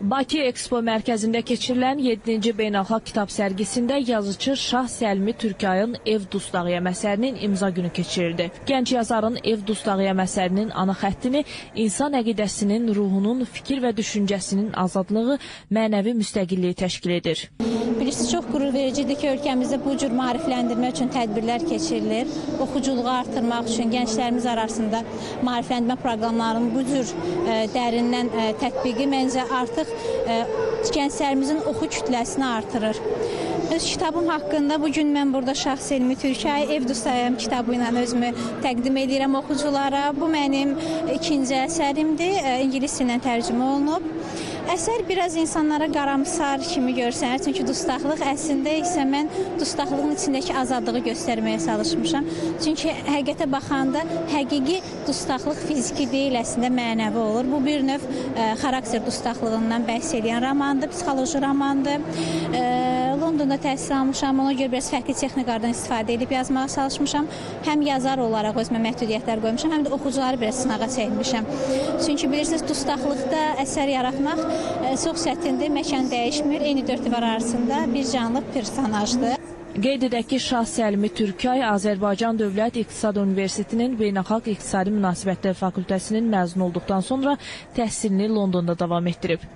Bakı Ekspo mərkəzində keçirilən 7-ci beynəlxalq kitab sərgisində yazıcı Şah Səlmi Türkayın Ev Dustağıya əsərinin imza günü keçirildi. Gənc yazarın Ev Dustağıya əsərinin ana xəttini insan əqidəsinin, ruhunun, fikir və düşüncəsinin azadlığı, mənəvi müstəqilliyi təşkil edir. Bilirsiniz, çox qürur vericidir ki, ölkəmizdə bu cür maarifləndirmə üçün tədbirlər keçirilir. Oxuculuğu artırmaq üçün gənclərimiz arasında maarifləndirmə proqramlarının bu cür ə, dərindən ə, tətbiqi məncə artıq ə, gənclərimizin oxu kütləsini artırır. Öz kitabım haqqında bu gün mən burada Şah Selmi Türkay Ev Dustayam kitabı ilə özümü təqdim edirəm oxuculara. Bu mənim ikinci əsərimdir. İngilis dilindən tərcümə olunub. Əsər biraz insanlara qaramsar kimi görsənir, çünki dustaqlıq əslində isə mən dustaqlığın içindəki azadlığı göstərməyə çalışmışam. Çünki həqiqətə baxanda həqiqi dustaqlıq fiziki deyil, əslində mənəvi olur. Bu bir növ ə, xarakter dustaqlığından bəhs edən romandır, psixoloji romandır. Ə, Londonda təhsil almışam, ona görə biraz fərqli texnikalardan istifadə edib yazmağa çalışmışam. Həm yazar olaraq özümə məhdudiyyətlər qoymuşam, həm də oxucuları biraz sınağa çəkmişəm. Çünki bilirsiniz, dustaqlıqda əsər yaratmaq çox çətindir, məkan dəyişmir, eyni dörd divar arasında bir canlı personajdır. Qeyd edək ki, Şah Səlmi Türkay Azərbaycan Dövlət İqtisad Universitetinin Beynəlxalq İqtisadi Münasibətlər Fakültəsinin məzun olduqdan sonra təhsilini Londonda davam etdirib.